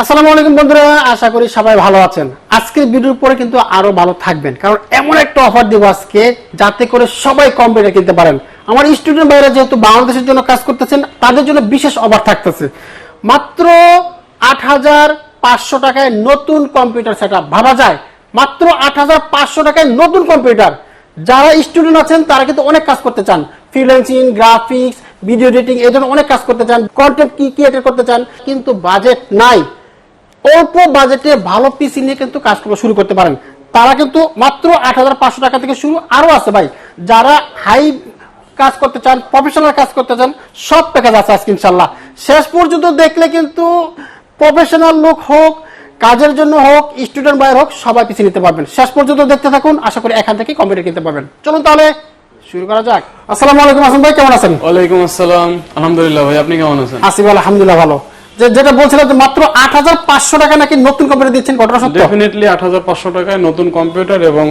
আসসালামু আলাইকুম বন্ধুরা, আশা করি সবাই ভালো আছেন। আজকের ভিডিওর পরে কিন্তু আরও ভালো থাকবেন, কারণ এমন একটা অফার দেবো আজকে যাতে করে সবাই কম্পিউটার কিনতে পারেন। আমার স্টুডেন্ট ভাইরা যেহেতু বাংলাদেশের জন্য কাজ করতেছেন, তাদের জন্য বিশেষ অফার থাকতেছে। মাত্র আট হাজার পাঁচশো টাকায় নতুন কম্পিউটার সেট ভাবা যায়? মাত্র আট হাজার পাঁচশো টাকায় নতুন কম্পিউটার। যারা স্টুডেন্ট আছেন, তারা কিন্তু অনেক কাজ করতে চান। ফ্রিল্যান্সিং, গ্রাফিক্স, ভিডিও এডিটিং, এই ধরনের অনেক কাজ করতে চান। কন্টেন্ট কি ক্রিয়েট করতে চান, কিন্তু বাজেট নাই। অল্প বাজেটে ভালো পিসি নিয়ে কিন্তু কাজ করা শুরু করতে পারেন। তারা কিন্তু মাত্র আট হাজার পাঁচশো টাকা থেকে শুরু আরও আছে ভাই। যারা হাই কাজ করতে চান প্রফেশনাল কাজ করতে চান সব প্যাকেজ আছে আজকে ইনশাল্লাহ। শেষ পর্যন্ত দেখলে কিন্তু প্রফেশনাল লোক হোক কাজের জন্য হোক স্টুডেন্ট বাইর হোক সবাই পিছিয়ে নিতে পারবেন। শেষ পর্যন্ত দেখতে থাকুন আশা করি এখান থেকে কম্পিউটার কিনতে পারবেন। চলুন তাহলে শুরু করা যাক। আসসালামু আলাইকুম আসলাম ভাই কেমন আছেন? ওয়ালাইকুম আসসালাম। আলহামদুলিল্লাহ ভাই আপনি কেমন আছেন? আসিফ আলহামদুলিল্লাহ ভালো। যেটা বলছিলাম যে মাত্র আট হাজার পাঁচশো টাকা নাকি নতুন কম্পিউটার দিচ্ছেন ঘটনা সত্য? ডেফিনেটলি আট হাজার পাঁচশো টাকায় নতুন কম্পিউটার এবং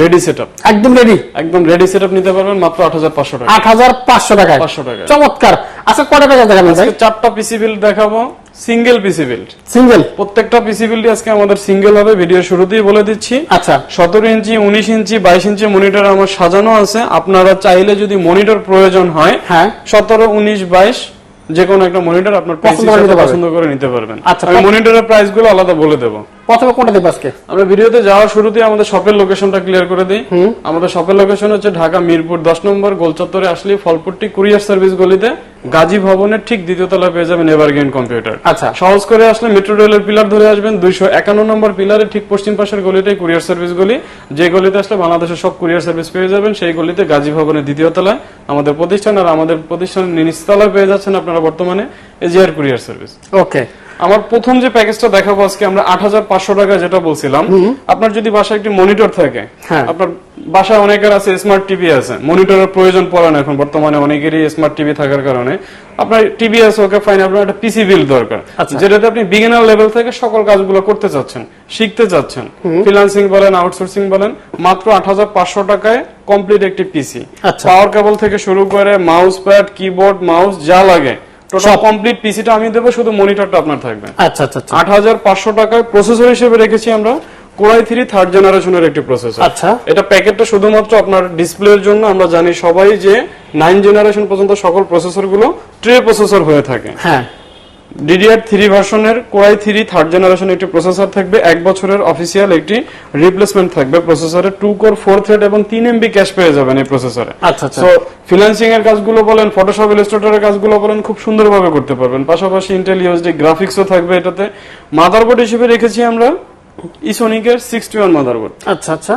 রেডি সেট একদম রেডি একদম রেডি সেট নিতে পারবেন মাত্র আট হাজার পাঁচশো টাকা আট হাজার পাঁচশো টাকায়? 500 টাকায়। চমৎকার। আচ্ছা কটা টাকা দেখাবেন ভাই? চারটা পিসি বিল্ড দেখাবো। সিঙ্গেল পিসি বিল্ড সিঙ্গেল প্রত্যেকটা পিসি বিল্ড আজকে আমাদের সিঙ্গেল হবে ভিডিও শুরুতেই বলে দিচ্ছি। আচ্ছা। সতেরো ইঞ্চি উনিশ ইঞ্চি বাইশ ইঞ্চি মনিটর আমার সাজানো আছে। আপনারা চাইলে যদি মনিটর প্রয়োজন হয় হ্যাঁ। সতেরো উনিশ বাইশ যে কোনো একটা মনিটর আপনার পছন্দ করে নিতে পারবেন। আচ্ছা, আমি মনিটরের প্রাইসগুলো আলাদা বলে দেবো। প্রথমে কোনটা দেবো আজকে? আমরা ভিডিওতে যাওয়ার শুরুতে আমাদের শপের লোকেশনটা ক্লিয়ার করে দিই। আমাদের শপের লোকেশন হচ্ছে ঢাকা মিরপুর দশ নম্বর গোলচত্বরে আসলে ফলপুরটি কুরিয়ার সার্ভিস গলিতে গাজী ভবনের ঠিক দ্বিতীয় তলায় পেয়ে যাবেন এভারগেন কম্পিউটার আচ্ছা। সহজ করে আসলে মেট্রো রেলের পিলার ধরে আসবেন দুইশো একান্ন নম্বর পিলারের ঠিক পশ্চিম পাশের গলিটাই কুরিয়ার সার্ভিস গলি। যে গলিতে আসলে বাংলাদেশের সব কুরিয়ার সার্ভিস পেয়ে যাবেন সেই গলিতে গাজী ভবনের দ্বিতীয় তলায়। আমাদের প্রতিষ্ঠান আর আমাদের প্রতিষ্ঠানের নিচতলায় পেয়ে যাচ্ছেন আপনারা বর্তমানে এজিআর কুরিয়ার সার্ভিস। ওকে আমার প্রথম যে প্যাকেজটা দেখাবো আজকে আমরা আট হাজার পাঁচশো টাকা যেটা বলছিলাম আপনার যদি বাসায় একটি মনিটর থাকে হ্যাঁ। আপনার বাসায় অনেকের আছে স্মার্ট টিভি আছে মনিটরের প্রয়োজন পড়ে না এখন বর্তমানে অনেকেরই স্মার্ট টিভি থাকার কারণে। আপনার টিভি আছে ওকে ফাইন আপনার একটা পিসি বিল দরকার। আচ্ছা। যেটাতে আপনি বিগিনার লেভেল থেকে সকল কাজগুলো করতে চাচ্ছেন শিখতে চাচ্ছেন। ফ্রিল্যান্সিং বলেন আউটসোর্সিং বলেন মাত্র আট হাজার পাঁচশো টাকায় কমপ্লিট একটি পিসি। পাওয়ার কেবল থেকে শুরু করে মাউস প্যাড কিবোর্ড মাউস যা লাগে। টোটাল কমপ্লিট পিসিটা আমি দেবো শুধু মনিটরটা আপনার থাকবে। আচ্ছা আচ্ছা আচ্ছা। আট হাজার পাঁচশো টাকায় প্রসেসর হিসেবে রেখেছি আমরা কোরাই থ্রি থার্ড জেনারেশনের একটি প্রসেসর আচ্ছা। এটা প্যাকেটটা শুধুমাত্র আপনার ডিসপ্লের জন্য আমরা জানি সবাই যে নাইন জেনারেশন পর্যন্ত সকল প্রসেসরগুলো ট্রে প্রসেসর হয়ে থাকে। হ্যাঁ। ডিডিআর থ্রি ভার্সনের Core i three third generation একটি প্রসেসর থাকবে। এক বছরের অফিসিয়াল একটি রিপ্লেসমেন্ট থাকবে প্রসেসরে টু কোর ফোর থ্রেড এবং তিন এমবি ক্যাশ পেয়ে যাবেন এই প্রসেসরে আচ্ছা, আচ্ছা। তো ফিনান্সিং এর কাজগুলো বলেন ফটোশপ ইলাস্ট্রেটরের কাজগুলো বলেন খুব সুন্দরভাবে করতে পারবেন। পাশাপাশি ইন্টেল ইউএসডি গ্রাফিক্সও থাকবে এটাতে। মাদারবোর্ড হিসেবে রেখেছি আমরা ইসোনিকের সিক্সটি ওয়ান মাদারবোর্ড আচ্ছা আচ্ছা।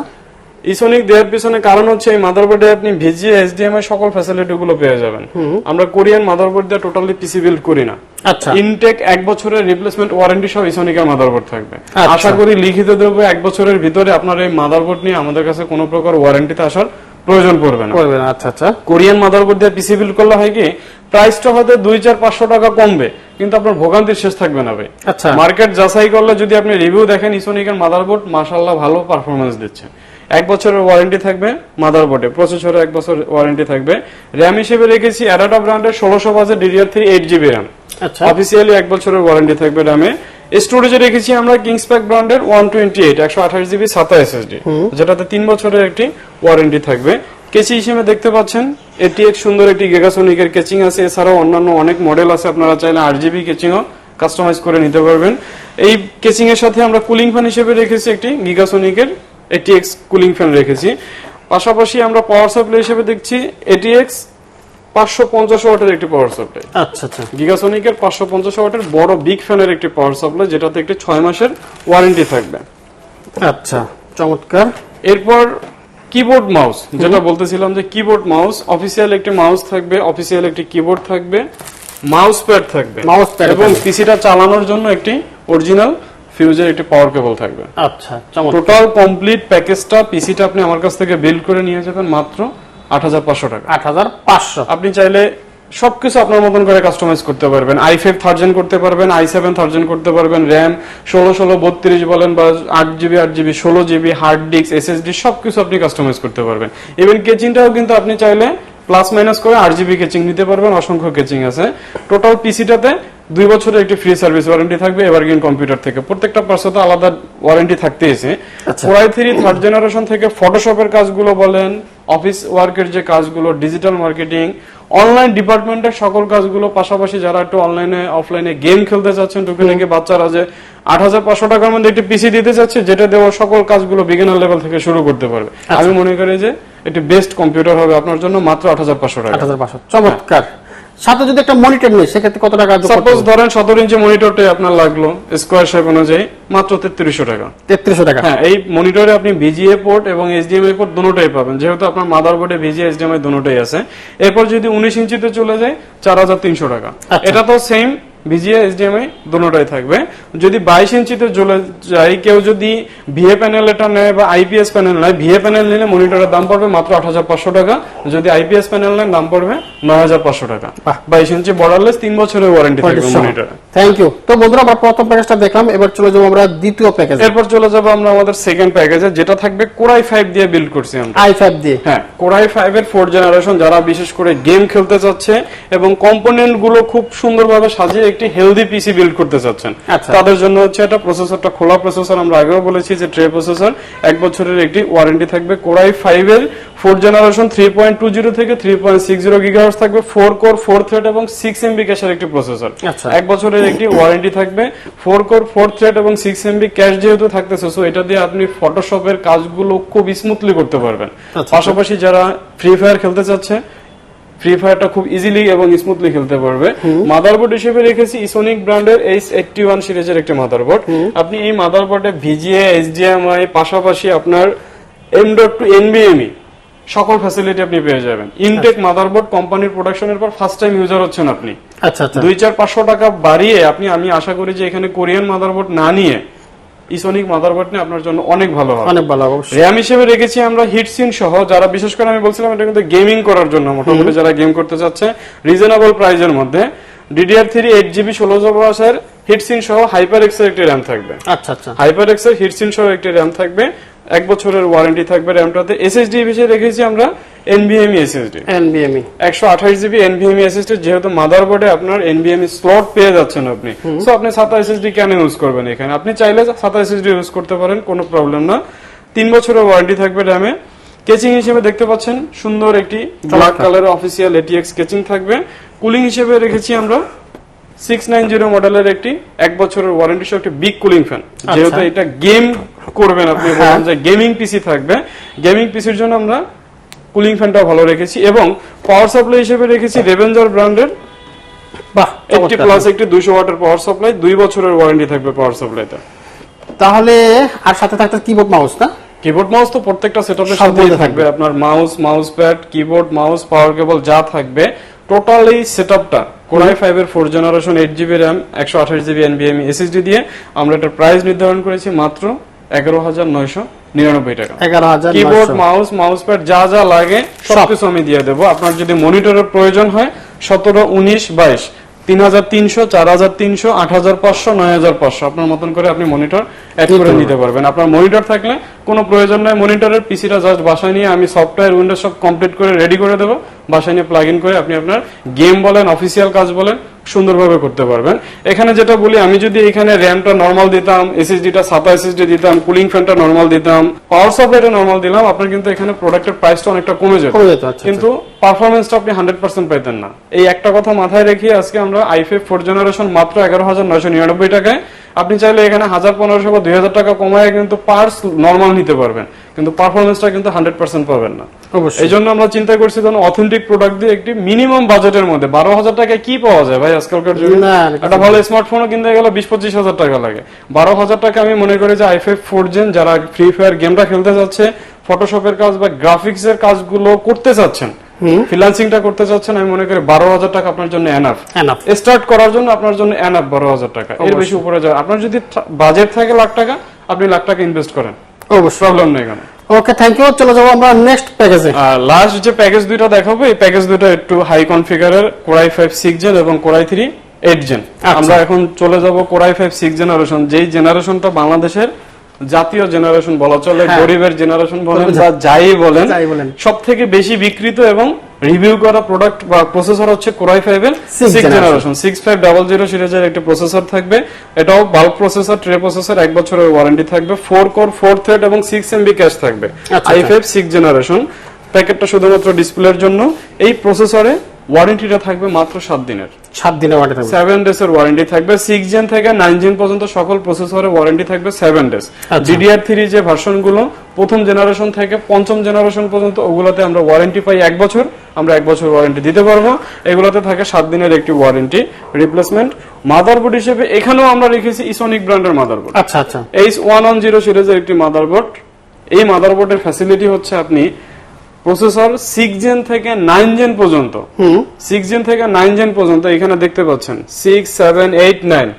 ইসোনিক দেওয়ার পিছনে কারণ হচ্ছে এই মাদারবোর্ডে আপনি ভিজিএ এইচডিএমআই সকল ফ্যাসিলিটি গুলো পেয়ে যাবেন। আমরা কোরিয়ান মাদারবোর্ড দিয়ে টোটালি পিসি বিল্ড করি না। আচ্ছা। ইনটেক এক বছরের রিপ্লেসমেন্ট ওয়ারেন্টি সহ ইসোনিকের মাদারবোর্ড থাকবে। আচ্ছা। আশা করি লিখিত দ্রব্য এক বছরের ভিতরে আপনার এই মাদারবোর্ড নিয়ে আমাদের কাছে কোনো প্রকার ওয়ারেন্টিতে আসার প্রয়োজন পড়বে না। করবেন আচ্ছা আচ্ছা। কোরিয়ান মাদারবোর্ড দিয়ে পিসি বিল করলে হয় কি প্রাইসটা হয়তো দুই চার পাঁচশো টাকা কমবে কিন্তু আপনার ভোগান্তির শেষ থাকবে না ভাই। আচ্ছা। মার্কেট যাচাই করলে যদি আপনি রিভিউ দেখেন ইসোনিকের মাদারবোর্ড মাশাল্লাহ ভালো পারফরমেন্স দিচ্ছে। এক বছরের ওয়ারেন্টি থাকবে মাদার মাদারবোর্ডে প্রসেসরে এক বছর ওয়ারেন্টি থাকবে। র্যাম হিসেবে রেখেছি অ্যাডাটা ব্র্যান্ডের ষোলোশো বাজে DDR three eight GB RAM আচ্ছা। অফিসিয়ালি এক বছরের ওয়ারেন্টি থাকবে র্যামে স্টোরেজে রেখেছি আমরা কিংসপ্যাক ব্র্যান্ডের ওয়ান টোয়েন্টি এইট একশো আঠাশ জিবি সাতা এসএসডি যেটাতে তিন বছরের একটি ওয়ারেন্টি থাকবে। কেচি হিসেবে দেখতে পাচ্ছেন এটি এক সুন্দর একটি গেগাসোনিকের কেচিং আছে। এছাড়াও অন্যান্য অনেক মডেল আছে আপনারা চাইলে আট জিবি কেচিংও কাস্টমাইজ করে নিতে পারবেন। এই কেচিং এর সাথে আমরা কুলিং ফ্যান হিসেবে রেখেছি একটি গিগাসোনিকের এটিএক্স কুলিং ফ্যান রেখেছি। পাশাপাশি আমরা পাওয়ার সাপ্লাই হিসেবে দেখছি এটিএক্স পাঁচশো পঞ্চাশ ওয়াটের একটি পাওয়ার সাপ্লাই আচ্ছা আচ্ছা। গিগাসনিকের পাঁচশো পঞ্চাশ ওয়াটের বড় বিগ ফ্যানের একটি পাওয়ার সাপ্লাই যেটাতে একটি ছয় মাসের ওয়ারেন্টি থাকবে। আচ্ছা চমৎকার। এরপর কিবোর্ড মাউস যেটা বলতেছিলাম যে কিবোর্ড মাউস অফিসিয়াল একটি মাউস থাকবে অফিসিয়াল একটি কিবোর্ড থাকবে মাউস প্যাড থাকবে Mouse pad এবং পিসিটা চালানোর জন্য একটি অরিজিনাল ফিউজের একটি পাওয়ার কেবল থাকবে। আচ্ছা টোটাল কমপ্লিট প্যাকেজটা পিসিটা আপনি আমার কাছ থেকে বিল্ড করে নিয়ে যাবেন মাত্র আট হাজার পাঁচশো টাকা। আট হাজার পাঁচশো। আপনি চাইলে সবকিছু আপনার মতন করে কাস্টমাইজ করতে পারবেন। আই ফাইভ থার্জেন করতে পারবেন আই সেভেন থার্জেন করতে পারবেন র্যাম ষোলো ষোলো বত্রিশ বলেন বা আট জিবি আট জিবি ষোলো জিবি হার্ড ডিস্ক এসএসডি সবকিছু আপনি কাস্টমাইজ করতে পারবেন। ইভেন কেচিংটাও কিন্তু আপনি চাইলে প্লাস মাইনাস করে আট জিবি কেচিং নিতে পারবেন অসংখ্য কেচিং আছে। টোটাল পিসিটাতে দুই বছরের একটি ফ্রি সার্ভিস ওয়ারেন্টি থাকবে এভারগ্রিন কম্পিউটার থেকে। প্রত্যেকটা পার্সোতে আলাদা ওয়ারেন্টি থাকতেইছে এসে কোরাই থ্রি থার্ড জেনারেশন থেকে ফটোশপের কাজগুলো বলেন অফিস ওয়ার্কের যে কাজগুলো ডিজিটাল মার্কেটিং অনলাইন ডিপার্টমেন্টের সকল কাজগুলো পাশাপাশি যারা একটু অনলাইনে অফলাইনে গেম খেলতে চাচ্ছেন ঢুকে থেকে বাচ্চারা যে আট হাজার পাঁচশো টাকার মধ্যে একটি পিসি দিতে চাচ্ছে যেটা দেওয়া সকল কাজগুলো বিগিনার লেভেল থেকে শুরু করতে পারবে। আমি মনে করি যে একটি বেস্ট কম্পিউটার হবে আপনার জন্য মাত্র আট হাজার পাঁচশো টাকা। আট হাজার পাঁচশো। চমৎকার। সাথে যদি একটা মনিটর নেই সেক্ষেত্রে কত টাকা সাপোজ ধরেন সতেরো ইঞ্চি মনিটরটাই আপনার লাগল স্কোয়ার শেপ অনুযায়ী মাত্র তেত্রিশশো টাকা। তেত্রিশশো টাকা। হ্যাঁ এই মনিটরে আপনি ভিজিএ পোর্ট এবং এইচডিএমআই পোর্ট দুটোটাই পাবেন। যেহেতু আপনার মাদার বোর্ডে ভিজিএ এইচডিএমআই দুটোটাই আছে। এরপর যদি উনিশ ইঞ্চিতে চলে যায় চার হাজার তিনশো টাকা। আচ্ছা। এটা তো সেম ভিজিএ এইচডিএমআই দুটোটাই থাকবে। যদি বাইশ ইঞ্চিতে চলে যায় কেউ যদি ভিএ প্যানেল এটা নেয় বা আইপিএস প্যানেল নেয় ভিএ প্যানেল নিলে মনিটরের দাম পড়বে মাত্র আট হাজার পাঁচশো টাকা। যদি আইপিএস প্যানেল নেন দাম পড়বে নয় হাজার পাঁচশো টাকা। বাইশ ইঞ্চি বর্ডারলেস তিন বছরের ওয়ারেন্টি থাকবে মনিটরে থ্যাংক ইউ তো বন্ধুরা আমরা প্রথম প্যাকেজটা দেখলাম এবার চলে যাব আমরা দ্বিতীয় প্যাকেজ এরপর চলে যাব আমরা আমাদের সেকেন্ড প্যাকেজে যেটা থাকবে কোরাই ফাইভ দিয়ে বিল্ড করছি আমরা। আই ফাইভ দিয়ে। হ্যাঁ কোরাই ফাইভ এর ফোর্থ জেনারেশন যারা বিশেষ করে গেম খেলতে চাচ্ছে এবং কম্পোনেন্টগুলো খুব সুন্দরভাবে সাজিয়ে একটি হেলদি পিসি বিল্ড করতে চাচ্ছেন আচ্ছা। তাদের জন্য হচ্ছে এটা প্রসেসরটা খোলা প্রসেসর আমরা আগেও বলেছি যে ট্রে প্রসেসর এক বছরের একটি ওয়ারেন্টি থাকবে কোরাই ফাইভ এর fourth generation three point two zero থেকে three point six zero gigahertz থাকবে ফোর কোর ফোর থ্রেড এবং সিক্স এমবি ক্যাশের একটি প্রসেসর আচ্ছা। এক বছরের একটি ওয়ারেন্টি থাকবে ফোর কোর ফোর থ্রেড এবং সিক্স এমবি ক্যাশ যেহেতু থাকতেছে সো এটা দিয়ে আপনি ফটোশপের কাজগুলো খুব স্মুথলি করতে পারবেন আচ্ছা। পাশাপাশি যারা ফ্রি ফায়ার খেলতে চাচ্ছে ফ্রি ফায়ারটা খুব ইজিলি এবং স্মুথলি খেলতে পারবে। মাদারবোর্ড হিসেবে রেখেছি ইসোনিক ব্র্যান্ডের এইচ এইটটি ওয়ান সিরিজের একটি মাদারবোর্ড আপনি এই মাদারবোর্ডে ভিজিএ এইচডিএমআই পাশাপাশি আপনার এম ডট টু এনবিএমই সকল ফ্যাসিলিটি আপনি পেয়ে যাবেন। ইনটেক মাদারবোর্ড কোম্পানির প্রোডাকশনের পর ফার্স্ট টাইম ইউজার হচ্ছেন আপনি। আচ্ছা আচ্ছা। দুই চার পাঁচশো টাকা বাড়িয়ে আপনি আমি আশা করি যে এখানে কোরিয়ান মাদারবোর্ড না নিয়ে ইসোনিক মাদারবোর্ড নিয়ে আপনার জন্য অনেক ভালো হবে। অনেক ভালো অবশ্যই। র্যাম হিসেবে রেখেছি আমরা হিটসিন সহ যারা বিশেষ করে আমি বলছিলাম এটা কিন্তু গেমিং করার জন্য মোটামুটি যারা গেম করতে চাচ্ছে রিজনেবল প্রাইজের মধ্যে ডিডিআর থ্রি এইট জিবি ষোলো জিবি হিটসিন সহ হাইপার এক্সের একটি র্যাম থাকবে। আচ্ছা আচ্ছা। হাইপার এক্সের হিটসিন সহ একটি র্যাম থাকবে। এক বছরের ওয়ারেন্টি থাকবে র্যামটাতে এসএসডি হিসেবে রেখেছি আমরা এনভিএমই এসএসডি এনবিএমই একশো আঠাশ জিবি এনভিএমই এসএসডি যেহেতু মাদারবোর্ডে আপনার এনভিএমই স্লট পেয়ে যাচ্ছেন আপনি। সো আপনি সাতা এসএসডি কেন ইউজ করবেন এখানে? আপনি চাইলে সাতা এসএসডি ইউজ করতে পারেন কোনো প্রবলেম না। তিন বছরের ওয়ারেন্টি থাকবে র্যামে কেচিং হিসেবে দেখতে পাচ্ছেন সুন্দর একটি ব্ল্যাক কালারের অফিসিয়াল এটিএক্স কেচিং থাকবে। কুলিং হিসেবে রেখেছি আমরা সিক্স নাইন জিরো মডেলের একটি এক বছরের ওয়ারেন্টি সহ একটি বিগ কুলিং ফ্যান যেহেতু এটা গেম করবেন আপনি বললেন যে গেমিং পিসি থাকবে। গেমিং পিসির জন্য আমরা কুলিং ফ্যানটা ভালো রেখেছি এবং পাওয়ার সাপ্লাই হিসেবে রেখেছি রেভেঞ্জার ব্র্যান্ডের বাহ একটি প্লাস একটি দুইশো ওয়াটের পাওয়ার সাপ্লাই দুই বছরের ওয়ারেন্টি থাকবে পাওয়ার সাপ্লাইতে তাহলে আর সাথে থাকতে কিবোর্ড মাউস না? কিবোর্ড মাউস তো প্রত্যেকটা সেটআপের সাথেই থাকবে। আপনার mouse mouse pad keyboard mouse power cable যা থাকবে টোটাল এই সেটআপটা কোরাই ফাইভ এর four generation eight GB RAM একশো আঠাশ জিবি এনবিএম এসএসডি দিয়ে আমরা এটার প্রাইস নির্ধারণ করেছি মাত্র এগারো হাজার নয়শো নিরানব্বই টাকা। এগারো হাজার কিবোর্ড মাউস মাউস প্যাড যা যা লাগে সবকিছু আমি দিয়ে দেবো। আপনার যদি মনিটরের প্রয়োজন হয় সতেরো উনিশ বাইশ তিন হাজার তিনশো চার হাজার তিনশো আট হাজার পাঁচশো নয় হাজার পাঁচশো। আপনার মতন করে আপনি মনিটর অ্যাড করে নিতে পারবেন। আপনার মনিটর থাকলে কোনো প্রয়োজন নাই। মনিটরের পিসিটা জাস্ট বাসায় নিয়ে আমি সফটওয়্যার উইন্ডোজ সব কমপ্লিট করে রেডি করে দেবো। বাসায় নিয়ে প্লাগ ইন করে আপনি আপনার গেম বলেন অফিসিয়াল কাজ বলেন সুন্দরভাবে করতে পারবেন। এখানে যেটা বলি আমি যদি এখানে র্যামটা নর্মাল দিতাম এসএসডিটা সাতা এসএসডি দিতাম কুলিং ফ্যানটা নর্মাল দিতাম পাওয়ার সাপ্লাইটা নর্মাল দিলাম আপনার কিন্তু এখানে প্রোডাক্টের প্রাইসটা অনেকটা কমে যেত আচ্ছা, কিন্তু পারফরমেন্সটা আপনি হান্ড্রেড পার্সেন্ট পেতেন না। এই একটা কথা মাথায় রেখে আজকে আমরা আইফে ফোর জেনারেশন মাত্র এগারো হাজার নয়শো নিরানব্বই টাকায়। আপনি চাইলে এখানে হাজার পনেরোশো বা দুই হাজার টাকা কমায় কিন্তু পার্স নর্মাল নিতে পারবেন। কিন্তু পারফরমেন্সটা কিন্তু হান্ড্রেড পার্সেন্ট পাবেন না। অবশ্যই। এই জন্য আমরা চিন্তা করছি যেন অথেন্টিক প্রোডাক্ট দিয়ে একটি মিনিমাম বাজেটের মধ্যে বারো হাজার টাকায় কি পাওয়া যায় ভাই আজকালকার যুগে? একটা ভালো স্মার্টফোনও কিনতে গেলে বিশ পঁচিশ হাজার টাকা লাগে। বারো হাজার টাকা আমি মনে করি যে আইফাই ফোর জেন যারা ফ্রি ফায়ার গেমটা খেলতে যাচ্ছে ফটোশপের কাজ বা গ্রাফিক্স এর কাজগুলো করতে চাচ্ছেন ফ্রিল্যান্সিংটা করতে চাচ্ছেন আমি মনে করি বারো হাজার টাকা আপনার জন্য এনাফ এনাফ স্টার্ট করার জন্য আপনার জন্য এনাফ বারো হাজার টাকা। এর বেশি উপরে যায়। আপনার যদি বাজেট থাকে লাখ টাকা আপনি লাখ টাকা ইনভেস্ট করেন। অবশ্যই প্রবলেম নেই কোনো ওকে থ্যাংক ইউ চলে যাব আমরা নেক্সট প্যাকেজে লাস্ট যে প্যাকেজ দুটো দেখাবো এই প্যাকেজ দুটো একটু high কনফিগারের Core i five six gen এবং Core i three eight gen আমরা এখন চলে যাব কোরাই ফাইভ সিক্স জেনারেশন যেই জেনারেশনটা বাংলাদেশের জাতীয় জেনারেশন বলা চলে হ্যাঁ। গরিবের জেনারেশন বলেন বা যাই বলেন। সব থেকে বেশি বিকৃত এবং রিভিউ করা প্রোডাক্ট বা প্রসেসর হচ্ছে কোরাই ফাইভ এর six generation six five double zero সিরিজের একটি প্রসেসর থাকবে। এটাও বাল্ব প্রসেসর ট্রে প্রসেসর এক বছরের ওয়ারেন্টি থাকবে। ফোর কোর ফোর থ্রেড এবং সিক্স এমবি ক্যাশ থাকবে। আই। ফাইভ সিক্স জেনারেশন প্যাকেটটা শুধুমাত্র ডিসপ্লের জন্য। এই প্রসেসরে ওয়ারেন্টিটা থাকবে মাত্র সাত দিনের। সাত দিনের ওয়ারেন্টি থাকবে। সেভেন ডেজ এর ওয়ারেন্টি থাকবে। সিক্স জেন থেকে নাইন জেন পর্যন্ত সকল প্রসেসরে ওয়ারেন্টি থাকবে সেভেন ডেজ। ডিডিআর থ্রি যে ভার্সনগুলো প্রথম জেনারেশন থেকে পঞ্চম জেনারেশন পর্যন্ত ওগুলোতে আমরা ওয়ারেন্টি পাই এক বছর। আমরা এক বছর ওয়ারেন্টি দিতে পারব। এগুলোতে থাকে সাত দিনের একটি ওয়ারেন্টি রিপ্লেসমেন্ট মাদারবোর্ড হিসেবে এখানেও আমরা রেখেছি ইসোনিক ব্র্যান্ডের মাদারবোর্ড আচ্ছা আচ্ছা। এইচ ওয়ান ওয়ান জিরো সিরিজের একটি মাদারবোর্ড এই মাদারবোর্ডের ফ্যাসিলিটি হচ্ছে আপনি প্রসেসর সিক্স জেন থেকে নাইন জেন পর্যন্ত। হুম। সিক্স জেন থেকে নাইন জেন পর্যন্ত এখানে দেখতে পাচ্ছেন। সিক্স সেভেন এইট নাইন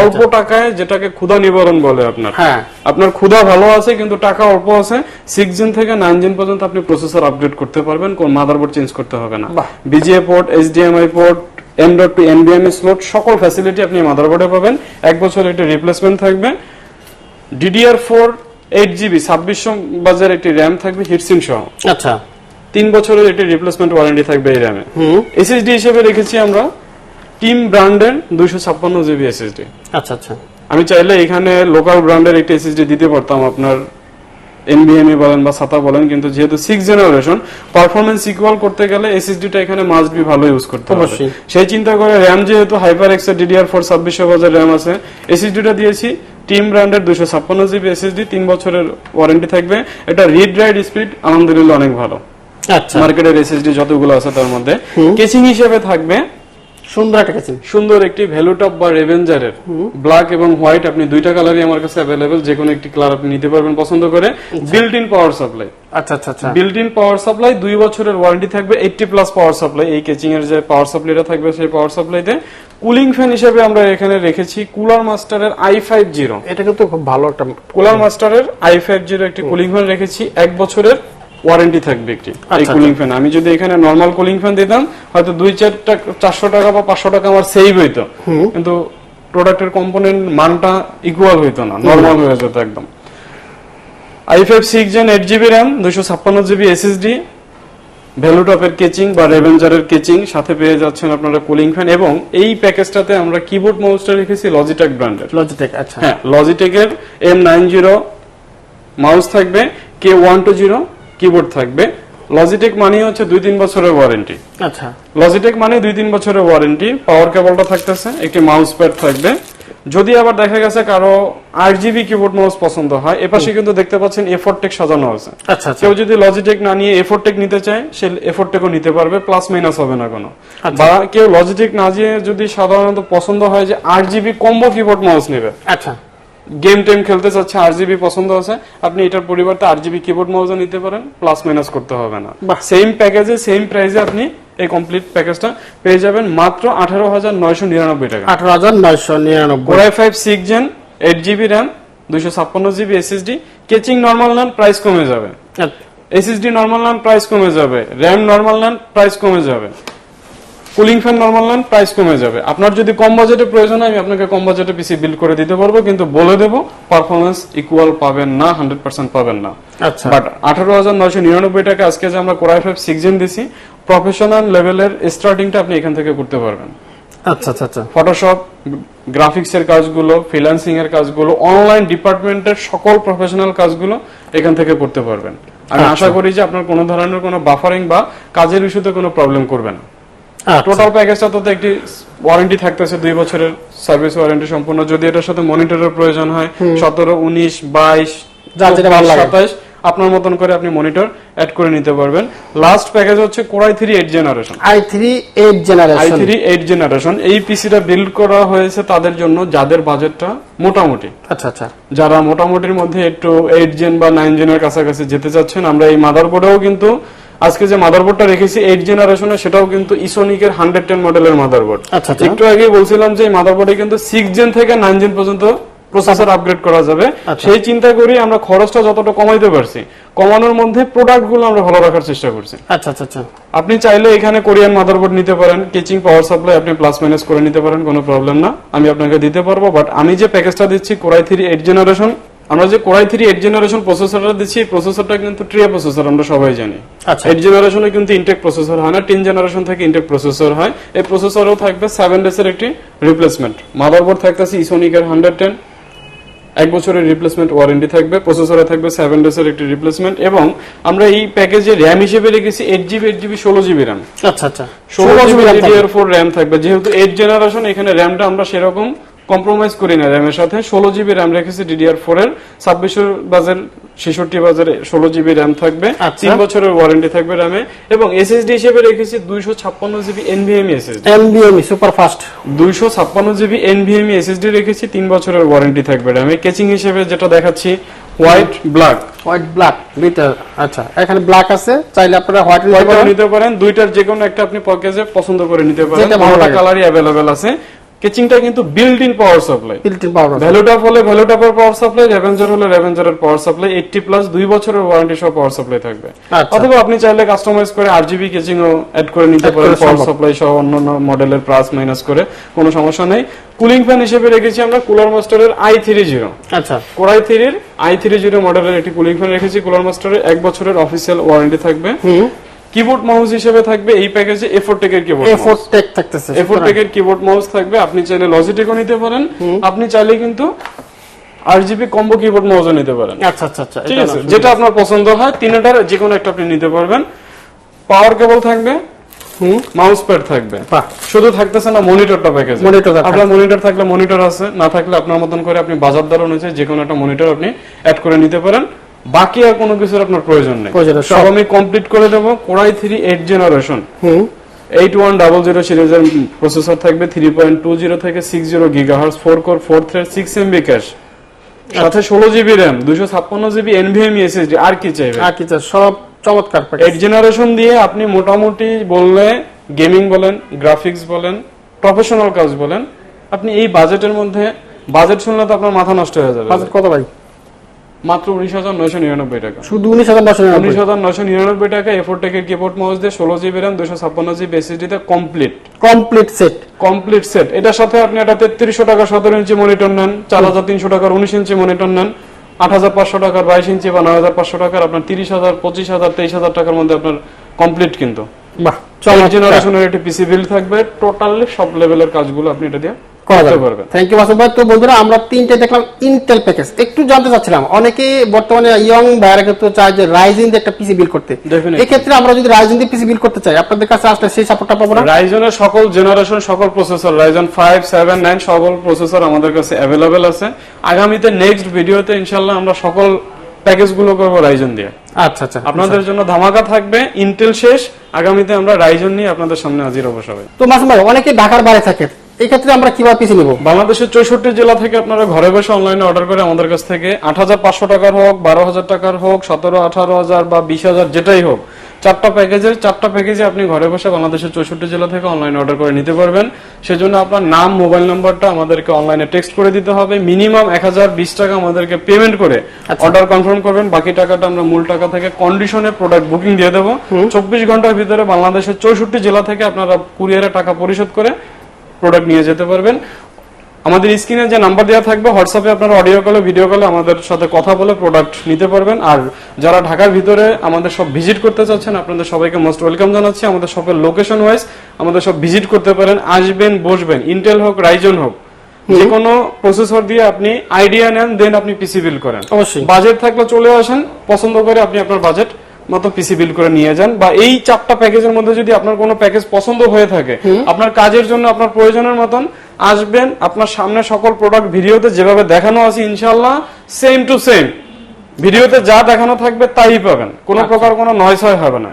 অল্প আচ্ছা। টাকায় যেটাকে ক্ষুধা নিবারণ বলে আপনার। হ্যাঁ। আপনার ক্ষুধা ভালো আছে কিন্তু টাকা অল্প আছে সিক্স জেন থেকে নাইন জেন পর্যন্ত আপনি প্রসেসর আপগ্রেড করতে পারবেন কোন মাদারবোর্ড চেঞ্জ করতে হবে না। VGA port HDMI port M dot two এনবিএমএ slot সকল ফ্যাসিলিটি আপনি মাদারবোর্ডে পাবেন। এক বছর একটি রিপ্লেসমেন্ট থাকবে। ডিডিআর ফোর এইট জিবি ছাব্বিশশো বাজার একটি র্যাম থাকবে হিটসিন সহ। আচ্ছা। তিন বছরের একটি রিপ্লেসমেন্ট ওয়ারেন্টি থাকবে এই র্যামে এসএসডি হিসেবে রেখেছি আমরা টিম ব্র্যান্ডের দুইশো ছাপ্পান্ন জিবি এসএসডি আচ্ছা আচ্ছা। আমি চাইলে এখানে লোকাল ব্র্যান্ডের একটা এসএসডি দিতে পারতাম আপনার এনবিএমই বলেন বা সাতা বলেন কিন্তু যেহেতু সিক্স জেনারেশন পারফরমেন্স ইকুয়াল করতে গেলে এসএসডিটা এখানে মাস্ট বি ভালো ইউজ করতে হবে। সেই চিন্তা করে র্যাম যেহেতু হাইপার এক্সের ডিডিআর ফোর ছাব্বিশশো বাজার র্যাম আছে এসএসডিটা দিয়েছি টিম ব্র্যান্ডের দুশো ছাপ্পান্ন জিবি এসএসডি তিন বছরের ওয়ারেন্টি থাকবে। এটা রিড রাইড স্পিড আলহামদুলিল্লাহ অনেক ভালো। আচ্ছা। মার্কেটের এসএসডি যতগুলো আছে তার মধ্যে। কেচিং হিসেবে থাকবে সুন্দর একটা কেছেন সুন্দর একটি ভ্যালুটপ বা রেভেঞ্জারের। ব্ল্যাক এবং হোয়াইট আপনি দুইটা কালারই আমার কাছে অ্যাভেলেবেল যে কোনো একটি কালার আপনি নিতে পারবেন পছন্দ করে। বিল্ট ইন পাওয়ার সাপ্লাই আচ্ছা আচ্ছা আচ্ছা। বিল্ট ইন পাওয়ার সাপ্লাই দুই বছরের ওয়ারেন্টি থাকবে এইটটি প্লাস পাওয়ার সাপ্লাই এই কেচিং এর যে পাওয়ার সাপ্লাইটা থাকবে সেই পাওয়ার সাপ্লাইতে কুলিং ফ্যান হিসেবে আমরা এখানে রেখেছি কুলার মাস্টারের আই ফাইভ জিরো এটা কিন্তু খুব ভালো একটা কুলার মাস্টারের আই ফাইভ জিরো একটি কুলিং ফ্যান রেখেছি এক বছরের ওয়ারেন্টি থাকবে একটি এই আচ্ছা, কুলিং ফ্যান আমি যদি এখানে নর্মাল কুলিং ফ্যান দিতাম হয়তো দুই চার টাকা চারশো টাকা বা পাঁচশো টাকা আমার সেভ হইতো। কিন্তু প্রোডাক্টের কম্পোনেন্ট মানটা ইকুয়াল হইতো না নর্মাল হয়ে যেত একদম। I five six gen eight GB RAM দুইশো ছাপ্পান্ন জিবি এসএসডি ভ্যালুটপের কেচিং বা রেভেঞ্জারের কেচিং সাথে পেয়ে যাচ্ছেন আপনারা কুলিং ফ্যান এবং এই প্যাকেজটাতে আমরা কিবোর্ড মাউসটা রেখেছি লজিটেক ব্র্যান্ডের লজিটেক আচ্ছা। হ্যাঁ লজিটেকের এম নাইন জিরো মাউস থাকবে K one two zero keyboard থাকবে। লজিটেক মানে হচ্ছে দুই তিন বছরের ওয়ারেন্টি আচ্ছা। লজিটেক মানে দুই তিন বছরের ওয়ারেন্টি পাওয়ার কেবলটা থাকতেছে একটি মাউস প্যাড থাকবে। যদি আবার দেখা গেছে কারও আট জিবি কিবোর্ড মাউস পছন্দ হয় এপাশে কিন্তু দেখতে পাচ্ছেন এফোর টেক সাজানো আছে আচ্ছা আচ্ছা। কেউ যদি লজিটেক না নিয়ে এফোর টেক নিতে চায় সে এফোর টেকও নিতে পারবে প্লাস মাইনাস হবে না কোনো। আচ্ছা। বা কেউ লজিটেক না দিয়ে যদি সাধারণত পছন্দ হয় যে আট জিবি কম্বো কিবোর্ড মাউস নেবে। আচ্ছা। গেম টেম খেলতে চাচ্ছে আর জিবি পছন্দ আছে আপনি এটার পরিবর্তে আর জিবি কিবোর্ড মাউসও নিতে পারেন প্লাস মাইনাস করতে হবে না। সেম প্যাকেজে সেম প্রাইসে আপনি এই কমপ্লিট প্যাকেজটা পেয়ে যাবেন মাত্র আঠারো হাজার নয়শো নিরানব্বই টাকা। আঠারো হাজার নয়শো নিরানব্বই। Core i five six gen eight GB RAM দুইশো ছাপ্পান্ন জিবি এসএসডি কেচিং নর্মাল নেন প্রাইস কমে যাবে। এসএসডি নর্মাল নেন প্রাইস কমে যাবে। র্যাম নর্মাল নেন প্রাইস কমে যাবে। কুলিং ফ্যান নর্মাল নেন প্রাইস কমে যাবে। আপনার যদি কম বাজেটে প্রয়োজন হয় আমি আপনাকে কম বাজেটে পিসি বিল্ড করে দিতে পারব কিন্তু বলে দেবো পারফরমেন্স ইকুয়াল পাবেন না হান্ড্রেড পার্সেন্ট পাবেন না। আচ্ছা। বাট আঠারো হাজার নয়শো নিরানব্বই টাকা আজকে যে আমরা Core i five six gen দিছি প্রফেশনাল লেভেলের স্টার্টিংটা আপনি এখান থেকে করতে পারবেন। আচ্ছা আচ্ছা আচ্ছা। ফটোশপ গ্রাফিক্স এর কাজগুলো ফ্রিল্যান্সিং এর কাজগুলো অনলাইন ডিপার্টমেন্টের সকল প্রফেশনাল কাজগুলো এখান থেকে করতে পারবেন। আমি আচ্ছা। আশা করি যে আপনার কোনো ধরনের কোনো বাফারিং বা কাজের ইস্যুতে কোনো প্রবলেম করবে না। আচ্ছা টোটাল প্যাকেজটা তো একটি ওয়ারেন্টি থাকতেছে দুই বছরের সার্ভিস ওয়ারেন্টি সম্পূর্ণ। যদি এটার সাথে মনিটরের প্রয়োজন হয় সতেরো উনিশ বাইশ। সাতাইশ আপনার মতন করে আপনি মনিটর অ্যাড করে নিতে পারবেন। লাস্ট প্যাকেজ হচ্ছে Core i three eight generation i three eight generation i three eight generation এই পিসিটা বিল্ড করা হয়েছে তাদের জন্য যাদের বাজেটটা মোটামুটি। আচ্ছা আচ্ছা। যারা মোটামুটির মধ্যে একটু এইট জেন বা নাইন জেনের কাছাকাছি যেতে চাচ্ছেন আমরা এই মাদার মাদারবোর্ডেও কিন্তু আজকে যে মাদারবোর্ডটা রেখেছি এইট জেনারেশনে সেটাও কিন্তু ইসোনিকের হান্ড্রেড টেন মডেলের মাদারবোর্ড। একটু আগে বলছিলাম যে মাদারবোর্ডে কিন্তু সিক্স জেন থেকে নাইন জেন পর্যন্ত প্রসেসর আপগ্রেড করা যাবে। আচ্ছা। সেই চিন্তা করি আমরা খরচটা যতটা কমাইতে পারছি কমানোর মধ্যে প্রোডাক্টগুলো আমরা ভালো রাখার চেষ্টা করছি। আচ্ছা আচ্ছা আচ্ছা। আপনি চাইলে এখানে কোরিয়ান মাদারবোর্ড নিতে পারেন কেচিং পাওয়ার সাপ্লাই আপনি প্লাস মাইনাস করে নিতে পারেন কোনো প্রবলেম না। আমি আপনাকে দিতে পারব বাট আমি যে প্যাকেজটা দিচ্ছি কোরাই থ্রি এইট জেনারেশন আমরা যে core i three eight generation প্রসেসরটা দিচ্ছি প্রসেসরটা কিন্তু ট্রিয়া প্রসেসর আমরা সবাই জানি। আচ্ছা। এইট জেনারেশনে কিন্তু ইনটেক প্রসেসর হয় না টেন জেনারেশন থেকে ইনটেক প্রসেসর হয়। এই প্রসেসরেও থাকবে সেভেন ডেজ এর একটি রিপ্লেসমেন্ট মাদারবোর্ড থাকতেছে ইসোনিকের হান্ড্রেড টেন এক বছরের রিপ্লেসমেন্ট ওয়ারেন্টি থাকবে প্রসেসরে থাকবে সেভেন ডেজ এর একটি রিপ্লেসমেন্ট এবং আমরা এই প্যাকেজে র্যাম হিসেবে রেখেছি এইট জিবি এইট জিবি ষোলো জিবি র্যাম আচ্ছা আচ্ছা। ষোলো জিবি ডিডিআর ফোর র্যাম থাকবে। যেহেতু এইট জেনারেশন এখানে র্যামটা আমরা সেরকম কম্প্রোমাইজ করি না র্যামের সাথে। ষোলো জিবি র্যাম রেখেছি ডিডিআর ফোর এর। ছাব্বিশের বাজার ছেষট্টি বাজারে ষোলো জিবি র্যাম থাকবে। আচ্ছা। তিন বছরের ওয়ারেন্টি থাকবে র্যামে এবং এসএসডি হিসেবে রেখেছি দুইশো ছাপ্পান্ন জিবি এনভিএমই এসএসডি এমবিএমই সুপার ফাস্ট দুইশো ছাপ্পান্ন জিবি এনভিএমই এসএসডি রেখেছি তিন বছরের ওয়ারেন্টি থাকবে র্যামে কেচিং হিসেবে যেটা দেখাচ্ছি হোয়াইট ব্ল্যাক হোয়াইট ব্ল্যাক দুইটা আচ্ছা। এখানে ব্ল্যাক আছে চাইলে আপনারা হোয়াইট নিতে পারেন। নিতে পারেন। দুইটার যে কোনো একটা আপনি প্যাকেজে পছন্দ করে নিতে পারেন। যেটা ভালো। কালারই অ্যাভেলেবেল আছে। কেচিংটা কিন্তু built in power supply built in power আছে। ভ্যালুটপ হলে ভ্যালুটপের পাওয়ার সাপ্লাই রেভেঞ্জার হলে রেভেঞ্জারের পাওয়ার সাপ্লাই এইটটি প্লাস দুই বছরের ওয়ারেন্টি সহ পাওয়ার সাপ্লাই থাকবে। আচ্ছা। অথবা আপনি চাইলে কাস্টমাইজ করে আরজিবি কেচিং ও অ্যাড করে নিতে পারেন পাওয়ার সাপ্লাই সহ অন্যান্য মডেলের প্লাস মাইনাস করে কোনো সমস্যা নেই। কুলিং ফ্যান হিসেবে রেখেছি আমরা কুলার মাস্টারের আই থ্রি জিরো আচ্ছা। কোরাই থ্রির আই থ্রি জিরো মডেলের একটি কুলিং ফ্যান রেখেছি কুলার মাস্টারের এক বছরের অফিসিয়াল ওয়ারেন্টি থাকবে। কিবোর্ড মাউস হিসেবে থাকবে এই প্যাকেজে এফোর টেকের কিবোর্ড এ ফোর টেক থাকতেছে এফোর টেকের কিবোর্ড মাউস থাকবে আপনি চাইলে লজিটেকও নিতে পারেন। আপনি চাইলে কিন্তু আরজিবি কম্বো কিবোর্ড মাউসও নিতে পারেন। আচ্ছা আচ্ছা আচ্ছা ঠিক আছে? যেটা আপনার পছন্দ হয় তিনটার যে কোনো একটা আপনি নিতে পারবেন। পাওয়ার কেবল থাকবে। হুম। মাউস প্যাড থাকবে। শুধু থাকতেছে না মনিটরটা প্যাকেজ টা আপনার মনিটর থাকলে মনিটর আছে না থাকলে আপনার মতন করে আপনি বাজার দর অনুযায়ী যে কোনো একটা মনিটর আপনি অ্যাড করে নিতে পারেন। বাকি আর কোনো কিছুর আপনার প্রয়োজন নেই। সব। আমি কমপ্লিট করে দেবো। Core i three eight generation eight one double zero সিরিজের প্রসেসর থাকবে থ্রি পয়েন্ট টু জিরো থেকে six zero gigahertz four core four thread six MB cache সাথে ষোলো জিবি র্যাম দুশো ছাপ্পান্ন জিবি এনভিএমই এসএসডি আর কি চাইবে? আর কি চাই? সব চমৎকার। এইট জেনারেশন দিয়ে আপনি মোটামুটি বললে গেমিং বলেন গ্রাফিক্স বলেন প্রফেশনাল কাজ বলেন আপনি এই বাজেটের মধ্যে বাজেট শুনলে তো আপনার মাথা নষ্ট হয়ে যাবে। বাজেট কত ভাই? মাত্র উনিশ হাজার নয়শো নিরানব্বই টাকা। শুধু উনিশ হাজার নশো উনিশ হাজার নয়শো নিরানব্বই টাকা এফোর টেকের কিবোর্ড মাউস দিয়ে ষোলো জিবি র্যাম দুশো ছাপ্পান্ন জিবি এসএসডি তে complete complete set complete set এটার সাথে আপনি একটা তেত্রিশশো টাকা সতেরো ইঞ্চি মনিটর নেন চার হাজার তিনশো টাকার উনিশ ইঞ্চি মনিটর নেন আট হাজার পাঁচশো টাকার বাইশ ইঞ্চি বা নয় হাজার পাঁচশো টাকার আপনার তিরিশ হাজার পঁচিশ হাজার তেইশ হাজার টাকার মধ্যে আপনার কমপ্লিট কিন্তু। বাহ জেনারেশনের একটি পিসি বিল থাকবে। টোটালি সব লেভেলের কাজগুলো আপনি এটা দিয়ে করা যাবে। থ্যাংক ইউ মাসুম ভাই। তো বন্ধুরা আমরা তিনটে দেখলাম ইন্টেল প্যাকেজ একটু জানতে চাচ্ছিলাম অনেকে বর্তমানে ইয়ং ভাইরা কিন্তু চায় যে রাইজিং দিয়ে একটা পিসি বিল করতে। আমরা যদি রাইজিং দিয়ে পিসি বিল করতে চাই আপনাদের কাছে আসলে সেই সাপোর্টটা পাবো না? রাইজনের সকল জেনারেশন সকল processor Ryzen five seven nine সকল প্রসেসর আমাদের কাছে অ্যাভেলেবেল আছে। আগামীতে নেক্সট ভিডিওতে ইনশাল্লাহ আমরা সকল প্যাকেজগুলো করব রাইজন দিয়ে। আচ্ছা আচ্ছা। আপনাদের জন্য ধামাকা থাকবে ইন্টেল শেষ। আগামীতে আমরা রাইজন নিয়ে আপনাদের সামনে হাজির হব সবাই। তো মাসুম ভাই অনেকে ঢাকার বাইরে থাকে। এই ক্ষেত্রে আমরা কীভাবে পিসি নিব? বাংলাদেশের চৌষট্টি জেলা থেকে আপনারা ঘরে বসে অনলাইনে অর্ডার করে আমাদের কাছ থেকে আট হাজার পাঁচশো টাকার হোক বারো হাজার টাকার হোক সতেরো আঠারো হাজার বা বিশ হাজার যেটাই হোক চারটা প্যাকেজের চারটা প্যাকেজে আপনি ঘরে বসে বাংলাদেশের চৌষট্টি জেলা থেকে অনলাইনে অর্ডার করে নিতে পারবেন। সেজন্য আপনার নাম মোবাইল নাম্বারটা আমাদেরকে অনলাইনে টেক্সট করে দিতে হবে। মিনিমাম এক হাজার বিশ টাকা আমাদেরকে পেমেন্ট করে অর্ডার কনফার্ম করবেন। বাকি টাকাটা আমরা মূল টাকা থেকে কন্ডিশনে প্রোডাক্ট বুকিং দিয়ে দেবো। চব্বিশ ঘণ্টার ভিতরে বাংলাদেশের চৌষট্টি জেলা থেকে আপনারা কুরিয়ারে টাকা পরিশোধ করে প্রোডাক্ট নিয়ে যেতে পারবেন। আমাদের স্ক্রিনে যে নাম্বার দেওয়া থাকবে হোয়াটসঅ্যাপে আপনারা অডিও কলে ভিডিও কলে আমাদের সাথে কথা বলে প্রোডাক্ট নিতে পারবেন। আর যারা ঢাকার ভিতরে আমাদের সব ভিজিট করতে চাচ্ছেন আপনাদের সবাইকে মোস্ট ওয়েলকাম জানাচ্ছি। আমাদের শপের লোকেশন ওয়াইজ আমাদের সব ভিজিট করতে পারেন আসবেন বসবেন ইন্টেল হোক রাইজন হোক। যে কোনো প্রসেসর দিয়ে আপনি আইডিয়া নেন দেন আপনি পিসি বিল করেন। অবশ্যই। বাজেট থাকলে চলে আসেন পছন্দ করে আপনি আপনার বাজেট মতো পিসি বিল করে নিয়ে যান বা এই চারটা প্যাকেজের মধ্যে যদি আপনার কোনো প্যাকেজ পছন্দ হয়ে থাকে আপনার কাজের জন্য আপনার প্রয়োজনের মতন আসবেন আপনার সামনে সকল প্রোডাক্ট ভিডিওতে যেভাবে দেখানো আছে ইনশাল্লাহ সেম টু সেম ভিডিওতে যা দেখানো থাকবে তাই পাবেন। কোনো প্রকার কোনো নয় ছয় হবে না।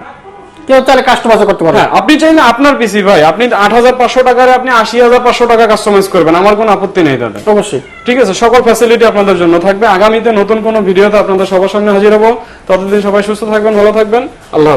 কেউ তাহলে কাস্টমাইজ করতে পারবে। হ্যাঁ আপনি চাইলে আপনার পিসি ভাই আপনি আট হাজার পাঁচশো টাকার আপনি আশি হাজার পাঁচশো টাকা কাস্টমাইজ করবেন আমার কোনো আপত্তি নেই দাদা অবশ্যই। ঠিক আছে সকল ফ্যাসিলিটি আপনাদের জন্য থাকবে। আগামীতে নতুন কোনো ভিডিওতে আপনাদের সবার সামনে হাজির হব। ততদিন সবাই সুস্থ থাকবেন ভালো থাকবেন। আল্লাহ।